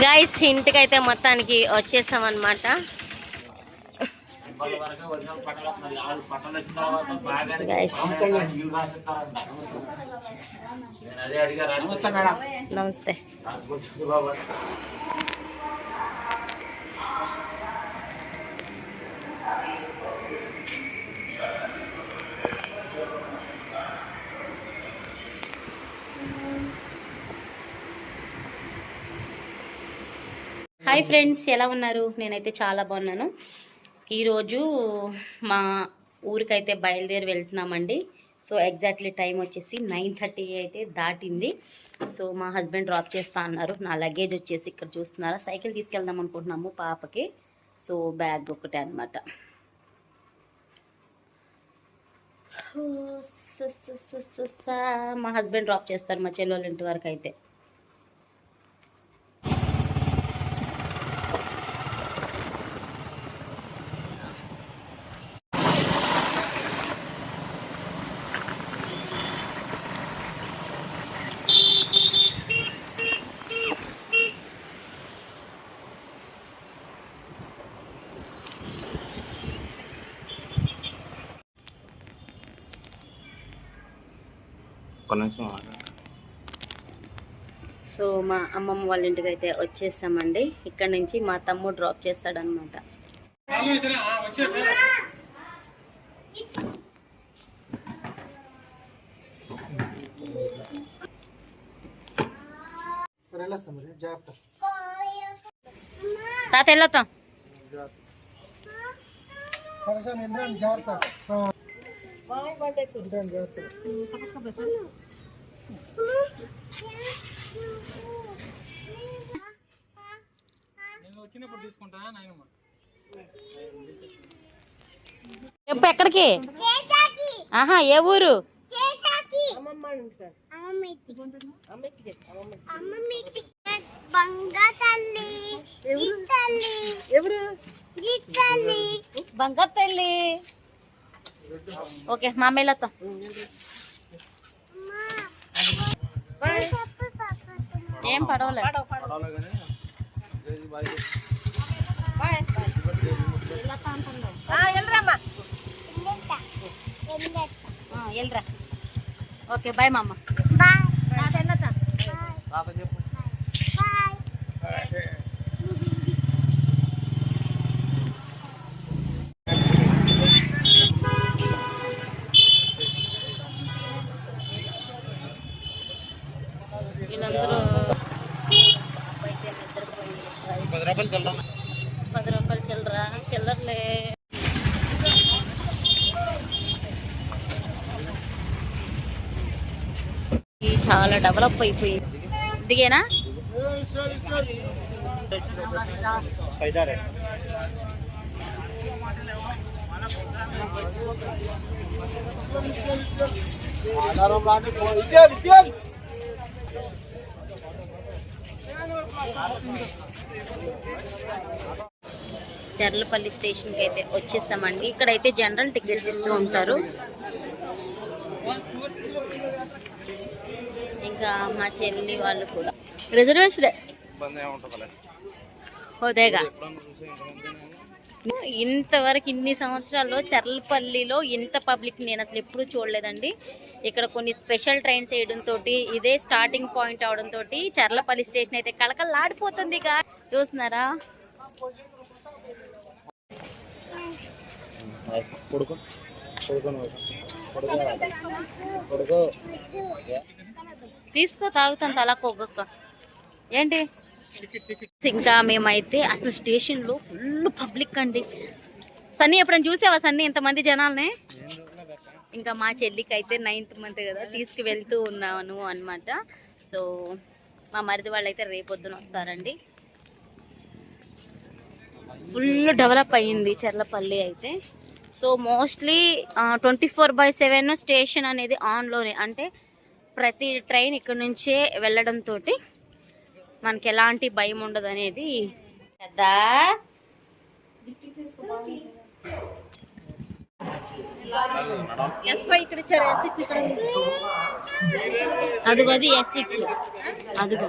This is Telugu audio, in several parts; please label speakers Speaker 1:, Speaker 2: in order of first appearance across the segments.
Speaker 1: గాయస్ ఇంటికి అయితే మొత్తానికి వచ్చేసాం అనమాట Guys. నమస్తే హాయ్ ఫ్రెండ్స్ ఎలా ఉన్నారు? నేనైతే చాలా బాగున్నాను. ఈరోజు మా ఊరికైతే బయలుదేరి వెళ్తున్నామండి. సో ఎగ్జాక్ట్లీ టైం వచ్చేసి నైన్ థర్టీ అయితే దాటింది. సో మా హస్బెండ్ డ్రాప్ చేస్తా అన్నారు. నా లగేజ్ వచ్చేసి ఇక్కడ చూస్తున్నారా? సైకిల్ తీసుకెళ్దాం అనుకుంటున్నాము పాపకి. సో బ్యాగ్ ఒకటే అనమాట మా హస్బెండ్ డ్రాప్ చేస్తారు మా చెల్లెళ్ళ ఇంటి వరకు అయితే.
Speaker 2: ఒక్క నిమిషం.
Speaker 1: సో మా అమ్మమ్మ వాళ్ళ ఇంటికి అయితే వచ్చేసామండి. ఇక్కడ నుంచి మా తమ్ముడు డ్రాప్ చేస్తాడనమాట
Speaker 3: వెళ్ళొస్తాం మరి జాగ్రత్త.
Speaker 1: చెప్పు ఎక్కడికి? ఆహా ఏ ఊరు? బంగారు తల్లి. ఓకే మా అమ్మ వెళ్ళొద్దాం ఏం పడవలేదు ఓకే బాయ్ మా అమ్మ తాత
Speaker 2: రూపాయలు
Speaker 1: చిల్లరా. చిల్లర్లే. చాలా డెవలప్ అయిపోయింది. దిగేనా
Speaker 3: జర్లపల్లి
Speaker 1: స్టేషన్కి స్టేషన్కి అయితే వచ్చేస్తామండి. ఇక్కడైతే జనరల్ టికెట్స్ ఇస్తూ ఉంటారు. ఇంకా మా చెల్లి వాళ్ళు కూడా. రిజర్వేషన్ హోదేగా ఇంతవరకు ఇన్ని సంవత్సరాల్లో చర్లపల్లిలో ఇంత పబ్లిక్ నేను అసలు ఎప్పుడూ చూడలేదండి. ఇక్కడ కొన్ని స్పెషల్ ట్రైన్స్ వేయడంతో ఇదే స్టార్టింగ్ పాయింట్ అవడంతో చర్లపల్లి స్టేషన్ అయితే కలకలాడిపోతుంది ఇక చూస్తున్నారా?
Speaker 2: కొడుకు. కొడుకు కొడుకు. కొడుకు.
Speaker 1: తీసుకో తాగుతాను తలా కొగ్గక్క ఏంటి? ఇంకా మేమైతే అసలు స్టేషన్లో ఫుల్ పబ్లిక్ అండి. సన్నీ ఎప్పుడైనా చూసావా సన్నీ ఇంతమంది జనాల్ని? ఇంకా మా చెల్లికి అయితే నైన్త్ మంత్ కదా తీసుకు వెళ్తూ ఉన్నాను అన్నమాట. సో మా మరిది వాళ్ళు అయితే రేపొద్దున వస్తారండి. ఫుల్ డెవలప్ అయ్యింది చెర్లపల్లి అయితే. So mostly twenty four by seven station అనేది ఆన్లోనే. అంటే ప్రతి ట్రైన్ ఇక్కడ నుంచే వెళ్ళడంతో మనకి ఎలాంటి భయం ఉండదు అనేది. కదా? అదిగో అది ఎస్ సిక్స్ అదిగో.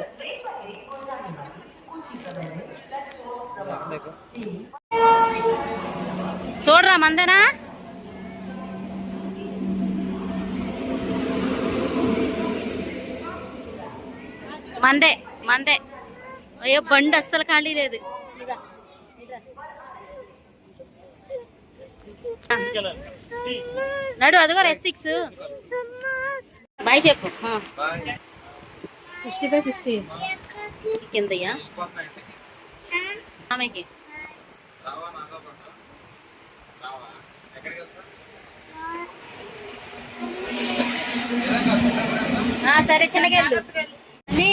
Speaker 4: చూడరా మందేనా? మందే మందే. అయ్యో బండి అస్సలు ఖాళీ లేదు. నడు అదిగో రెస్ సిక్స్ బాయ్ చెప్పు.
Speaker 5: సిక్స్టీ ఫైవ్ సిక్స్టీ
Speaker 4: కిందయ్యా? ఆమెకి. సరే అన్నీ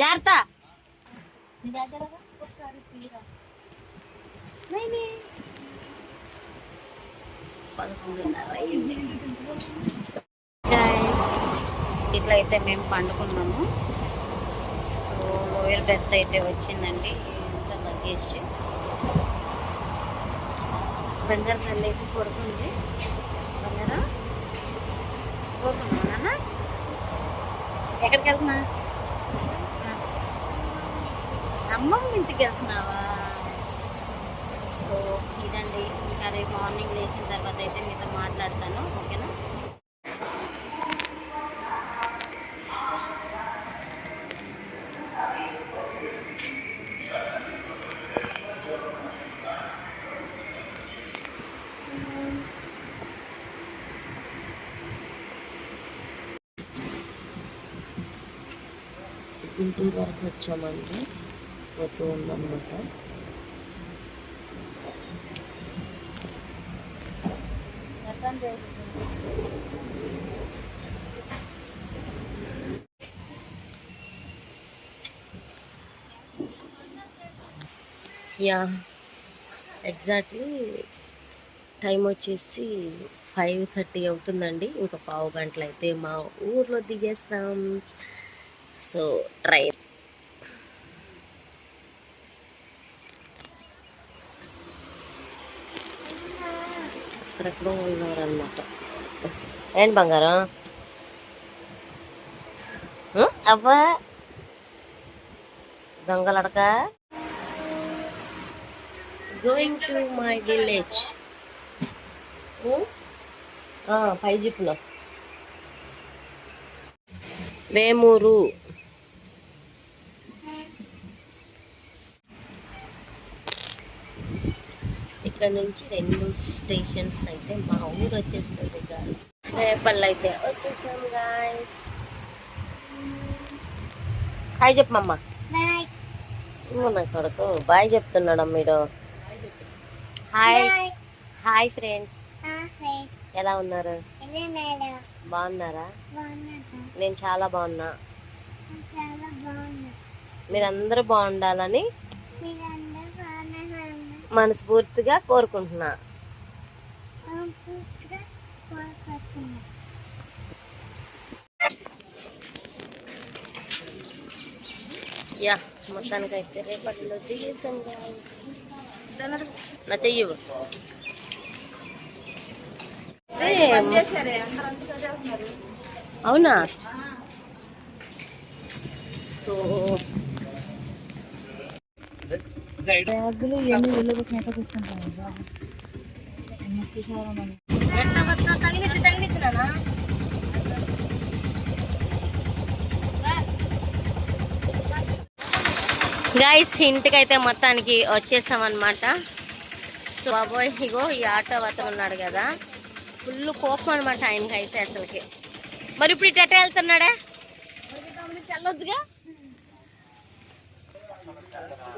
Speaker 4: జాగ్రత్త. ఇట్లా అయితే మేము పండుకున్నాము. సో లోయర్ బెర్త్ అయితే వచ్చిందండి. ఇంత లగేజ్ బంగారు తల్లి కొడుతుంది. బంగారం. బంగారా పోతున్నావా నాన్న? ఎక్కడికి వెళ్తున్నా అమ్మమ్మ ఇంటికి వెళ్తున్నావా? సో ఇదండి. ఇంకా రేపు మార్నింగ్ లేచిన తర్వాత అయితే మీతో మాట్లాడతాను. ఓకేనా? గుంటూరు వరకు వచ్చామంటే పోతూ ఉందన్నమాట. యా ఎగ్జాక్ట్లీ టైం వచ్చేసి ఫైవ్ థర్టీ అవుతుందండి. ఇంకా పావు గంటలు అయితే మా ఊర్లో దిగేస్తాం. సో ట్రై అక్కడెక్కడో ఉన్నారనమాట ఏంటి బంగారం? ఉం? అవ్వా? దొంగలడక? గోయింగ్ టు మై విలేజ్ పై జిప్లో వేమూరు. ఇక్కడ నుంచి రెండు స్టేషన్స్ అయితే మా ఊరు వచ్చేస్తుంది గాయస్ రేపల్లి అయితే వచ్చేసాం గాయస్ హాయ్ చెప్పమ్మా నా కొడుకు. బాయ్ చెప్తున్నాడు మీరు హాయ్ హాయ్ ఫ్రెండ్స్ ఎలా ఉన్నారు? బాగున్నారా? నేను చాలా బాగున్నా. మీరందరూ బాగుండాలని మనస్ఫూర్తిగా కోరుకుంటున్నా యా మొత్తానికి అయితే రేపటిలో guys. నా చెయ్యి ఇవ్వు. ఏ, అవునా సో
Speaker 5: బ్యాగులు మస్తు మంది
Speaker 4: ఎట్లా పట్టినా తగిలిద్ది తగిలిద్ది నాన్న గాయస్ ఇంటికైతే మొత్తానికి వచ్చేసాం అనమాట సో బాబోయ్ ఇగో ఈ ఆటో అతను ఉన్నాడు కదా. ఫుల్ కోపం అనమాట ఆయనకి అయితే అసలుకి. మరి ఇప్పుడు ఇటు ఎట్ట వెళ్తున్నాడా? వెళ్ళొద్దుగా గైస్